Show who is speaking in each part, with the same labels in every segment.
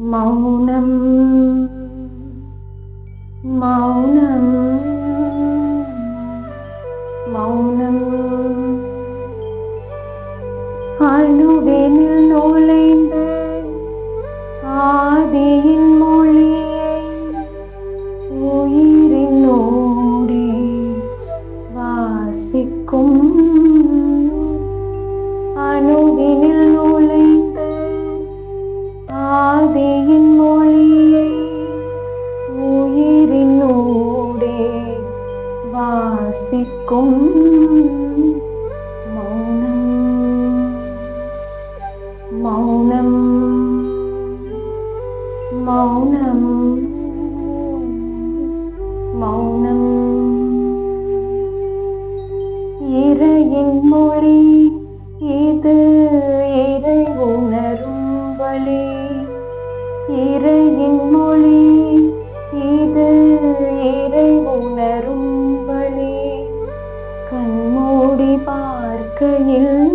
Speaker 1: மௌனம் மௌனம் மௌனம் அணுவெனில் வாசிக்கும் மௌனம். மௌனம். மௌனம். மௌனம். இறையின் மொழி இது இறை உணரும் வழி. இறையின் மொழி இது இறை உணரும் வாழ்க்கையில்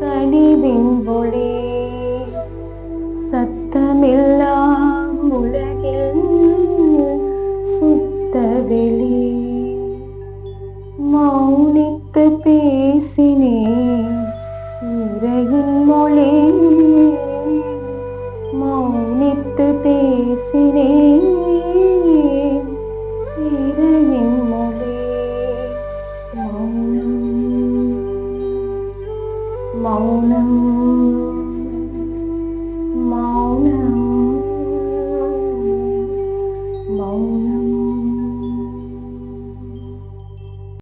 Speaker 1: கனிவின் ஒளி. சத்தமில்லா உலகில் சுத்த வெளி. மௌனித்து பேசினேன் இறையின் மொழி. மௌனித்து பேசினேன் இறையின் màu nắng